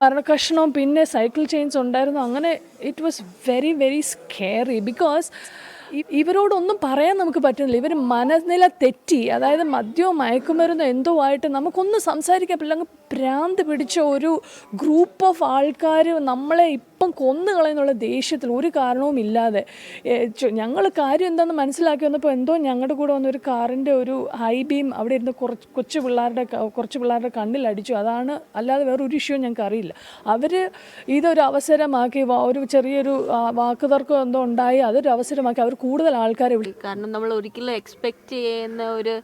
മരണകഷ്ണവും പിന്നെ cycle chains ഉണ്ടായിരുന്നു. അങ്ങനെ it was very very scary because ഇവരോടൊന്നും പറയാൻ നമുക്ക് പറ്റുന്നില്ല. ഇവർ മനനില തെറ്റി അതായത് മദ്യവും മയക്കുമരുന്നോ എന്തോ ആയിട്ട് നമുക്കൊന്നും സംസാരിക്കാൻ പറ്റില്ല. അങ്ങ് ഭ്രാന്ത് പിടിച്ച ഒരു ഗ്രൂപ്പ് ഓഫ് ആൾക്കാർ നമ്മളെ ഇപ്പം കൊന്നു കളയുന്നുള്ള ദേഷ്യത്തിൽ ഒരു കാരണവും ഇല്ലാതെ ഞങ്ങൾ കാര്യം എന്താണെന്ന് മനസ്സിലാക്കി വന്നപ്പോൾ എന്തോ ഞങ്ങളുടെ കൂടെ വന്ന ഒരു കാറിന്റെ ഒരു ഹൈ ബീം അവിടെ ഇരുന്ന് കുറച്ച് കൊച്ചു പിള്ളേരുടെ കുറച്ച് പിള്ളേരുടെ കണ്ണിലടിച്ചു അതാണ് അല്ലാതെ വേറെ ഒരു ഇഷ്യൂ ഞങ്ങൾക്ക് അറിയില്ല അവർ ഇതൊരു അവസരമാക്കി ഒരു ചെറിയൊരു വാക്കുതർക്കം എന്തോ ഉണ്ടായി അതൊരു അവസരമാക്കി അവർ കൂടുതൽ ആൾക്കാരെ വിളിക്കും കാരണം നമ്മൾ ഒരിക്കലും എക്സ്പെക്റ്റ് ചെയ്യുന്ന ഒരു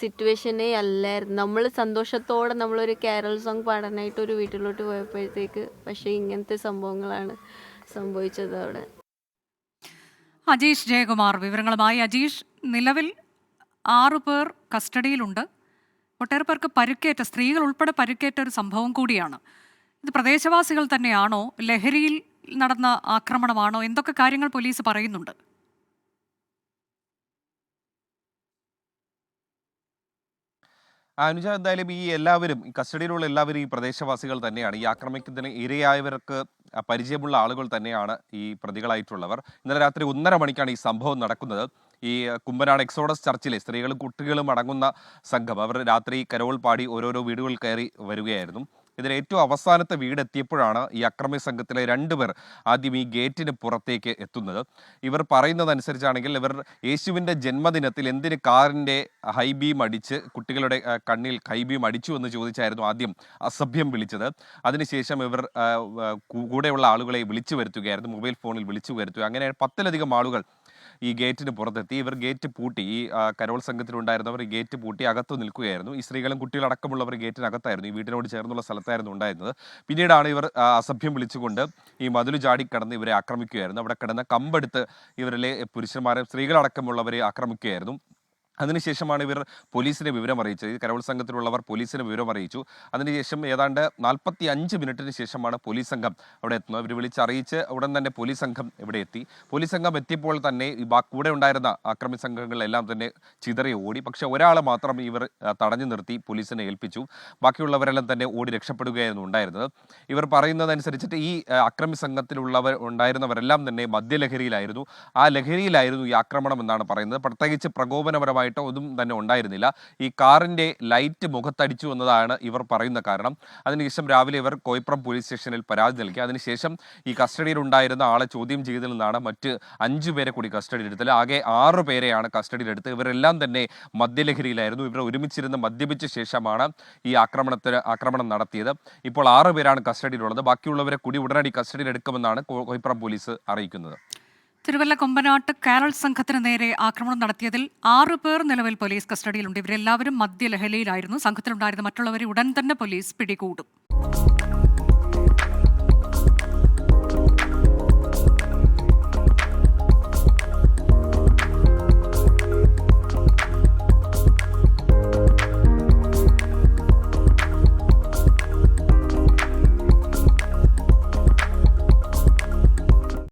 സിറ്റുവേഷനേ അല്ലായിരുന്നു. നമ്മൾ സന്തോഷത്തോടെ നമ്മളൊരു കാരൽ സോങ് പാടാനായിട്ട് ഒരു വീട്ടിലോട്ട് പോയപ്പോഴത്തേക്ക് പക്ഷേ ഇങ്ങനത്തെ സംഭവങ്ങളാണ് സംഭവിച്ചത് അവിടെ. അജീഷ് ജയകുമാർ വിവരങ്ങളുമായി അജീഷ്. നിലവിൽ ആറു പേർ കസ്റ്റഡിയിലുണ്ട്. ഒട്ടേറെ പേർക്ക് പരുക്കേറ്റ സ്ത്രീകൾ ഉൾപ്പെടെ പരുക്കേറ്റ ഒരു സംഭവം കൂടിയാണ്. ഇത് പ്രദേശവാസികൾ തന്നെയാണോ? ലഹരിയിൽ നടന്ന ആക്രമണമാണോ? എന്തൊക്കെ കാര്യങ്ങൾ പോലീസ് പറയുന്നുണ്ട്? അനുജ എന്തായാലും ഈ എല്ലാവരും ഈ കസ്റ്റഡിയിലുള്ള എല്ലാവരും ഈ പ്രദേശവാസികൾ തന്നെയാണ്. ഈ ആക്രമിക്കുന്നതിന് ഇരയായവർക്ക് പരിചയമുള്ള ആളുകൾ തന്നെയാണ് ഈ പ്രതികളായിട്ടുള്ളവർ. ഇന്നലെ രാത്രി ഒന്നര മണിക്കാണ് ഈ സംഭവം നടക്കുന്നത്. ഈ കുമ്പനാട് എക്സോഡസ് ചർച്ചിലെ സ്ത്രീകളും കുട്ടികളും അടങ്ങുന്ന സംഘം. അവർ രാത്രി കരോൾ പാടി ഓരോരോ വീടുകളിൽ കയറി വരികയായിരുന്നു. ഇതിൽ ഏറ്റവും അവസാനത്തെ വീട് എത്തിയപ്പോഴാണ് ഈ അക്രമി സംഘത്തിലെ രണ്ടുപേർ ആദ്യം ഈ ഗേറ്റിന് പുറത്തേക്ക് എത്തുന്നത്. ഇവർ പറയുന്നതനുസരിച്ചാണെങ്കിൽ ഇവർ യേശുവിന്റെ ജന്മദിനത്തിൽ എന്തിന് കാറിന്റെ ഹൈബീം അടിച്ച് കുട്ടികളുടെ കണ്ണിൽ ഹൈബീം അടിച്ചു എന്ന് ചോദിച്ചായിരുന്നു ആദ്യം അസഭ്യം വിളിച്ചത്. അതിനുശേഷം ഇവർ കൂടെയുള്ള ആളുകളെ വിളിച്ചു വരുത്തുകയായിരുന്നു മൊബൈൽ ഫോണിൽ വിളിച്ചു വരുത്തുക. അങ്ങനെ പത്തിലധികം ആളുകൾ ഈ ഗേറ്റിന് പുറത്തെത്തി. ഇവർ ഗേറ്റ് പൂട്ടി. ഈ കരോൾ സംഘത്തിലുണ്ടായിരുന്നവർ ഈ ഗേറ്റ് പൂട്ടി അകത്ത് നിൽക്കുകയായിരുന്നു. ഈ സ്ത്രീകളും കുട്ടികളടക്കമുള്ളവർ ഗേറ്റിനകത്തായിരുന്നു. ഈ വീടിനോട് ചേർന്നുള്ള സ്ഥലത്തായിരുന്നു ഉണ്ടായിരുന്നത്. പിന്നീടാണ് ഇവർ അസഭ്യം വിളിച്ചുകൊണ്ട് ഈ മതിലു ചാടി കടന്ന് ഇവരെ ആക്രമിക്കുകയായിരുന്നു. അവിടെ കിടന്ന കമ്പെടുത്ത് ഇവരിലെ പുരുഷന്മാരെ സ്ത്രീകളടക്കമുള്ളവരെ ആക്രമിക്കുകയായിരുന്നു. അതിനുശേഷമാണ് ഇവർ പോലീസിനെ വിവരം അറിയിച്ചത്. ഈ സംഘത്തിലുള്ളവർ പോലീസിനെ വിവരം അറിയിച്ചു. അതിനുശേഷം ഏതാണ്ട് നാൽപ്പത്തി അഞ്ച് മിനിറ്റിന് ശേഷമാണ് പോലീസ് സംഘം അവിടെ എത്തുന്നത്. ഇവർ വിളിച്ചറിയിച്ച് ഉടൻ തന്നെ പോലീസ് സംഘം ഇവിടെ എത്തി. പോലീസ് സംഘം എത്തിയപ്പോൾ തന്നെ ഈ കൂടെ ഉണ്ടായിരുന്ന ആക്രമി സംഘങ്ങളെല്ലാം തന്നെ ചിതറി ഓടി. പക്ഷേ ഒരാളെ മാത്രം ഇവർ തടഞ്ഞു നിർത്തി പോലീസിനെ ഏൽപ്പിച്ചു. ബാക്കിയുള്ളവരെല്ലാം തന്നെ ഓടി രക്ഷപ്പെടുകയായിരുന്നു ഉണ്ടായിരുന്നത്. ഇവർ പറയുന്നതനുസരിച്ചിട്ട് ഈ അക്രമി സംഘത്തിലുള്ളവർ ഉണ്ടായിരുന്നവരെല്ലാം തന്നെ മദ്യലഹരിയിലായിരുന്നു. ആ ലഹരിയിലായിരുന്നു ഈ ആക്രമണം എന്നാണ് പറയുന്നത്. പ്രത്യേകിച്ച് പ്രകോപനപരമായിട്ടോ ഒന്നും തന്നെ ഉണ്ടായിരുന്നില്ല. ഈ കാറിന്റെ ലൈറ്റ് മുഖത്തടിച്ചു എന്നതാണ് ഇവർ പറയുന്ന കാരണം. അതിനുശേഷം രാവിലെ ഇവർ കോയപ്പുറം പോലീസ് സ്റ്റേഷനിൽ പരാതി നൽകി. അതിനുശേഷം ഈ കസ്റ്റഡിയിൽ ഉണ്ടായിരുന്ന ആളെ ചോദ്യം ചെയ്തതിൽ നിന്നാണ് മറ്റ് അഞ്ചു പേരെ കൂടി കസ്റ്റഡിയിൽ എടുത്തത് ആകെ ആറ് പേരെയാണ് കസ്റ്റഡിയിലെടുത്ത് ഇവരെല്ലാം തന്നെ മദ്യലഹരിയിലായിരുന്നു. ഇവർ ഒരുമിച്ചിരുന്ന് മദ്യപിച്ച ശേഷമാണ് ഈ ആക്രമണത്തിന് ആക്രമണം നടത്തിയത്. ഇപ്പോൾ ആറ് പേരാണ് കസ്റ്റഡിയിലുള്ളത്. ബാക്കിയുള്ളവരെ കൂടി ഉടനടി കസ്റ്റഡിയിലെടുക്കുമെന്നാണ് എടുക്കുമെന്നാണ് കോ- പോലീസ് അറിയിക്കുന്നത്. തിരുവല്ല കൊമ്പനാട്ട് കാരൾ സംഘത്തിന് നേരെ ആക്രമണം നടത്തിയതിൽ ആറു പേർ നിലവിൽ പോലീസ് കസ്റ്റഡിയിലുണ്ട്. ഇവരെല്ലാവരും മദ്യലഹരിയിലായിരുന്നു. സംഘത്തിലുണ്ടായിരുന്ന മറ്റുള്ളവരെ ഉടൻ തന്നെ പോലീസ് പിടികൂടും.